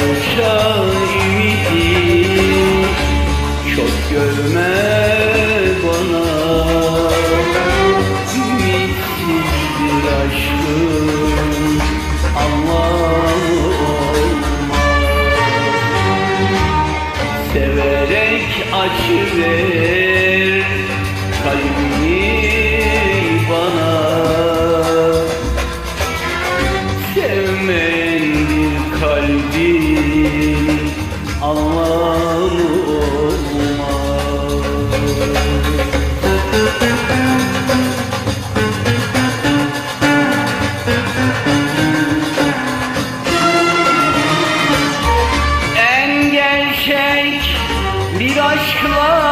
olsa Çok görme bana. Ümitsiz bir aşkım Allah Severek acı ver kalbim bir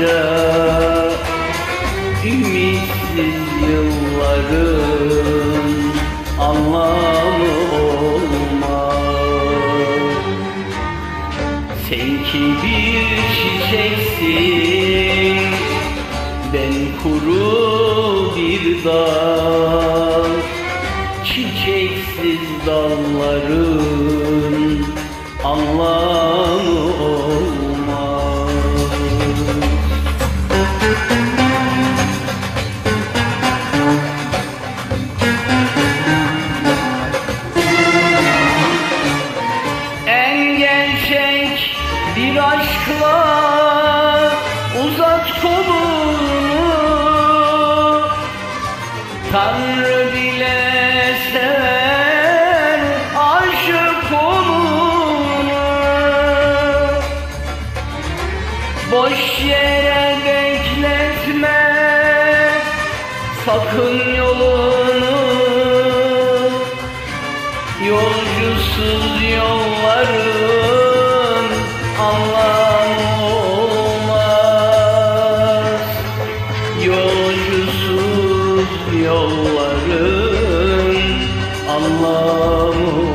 yıllarca Ümitsiz yılların anlamı olmaz. Sen ki bir çiçeksin ben kuru bir dal Tanrı bile sever aşık olunu Boş yere bekletme sakın yolunu. Yolcusuz yolların Yolların anlamı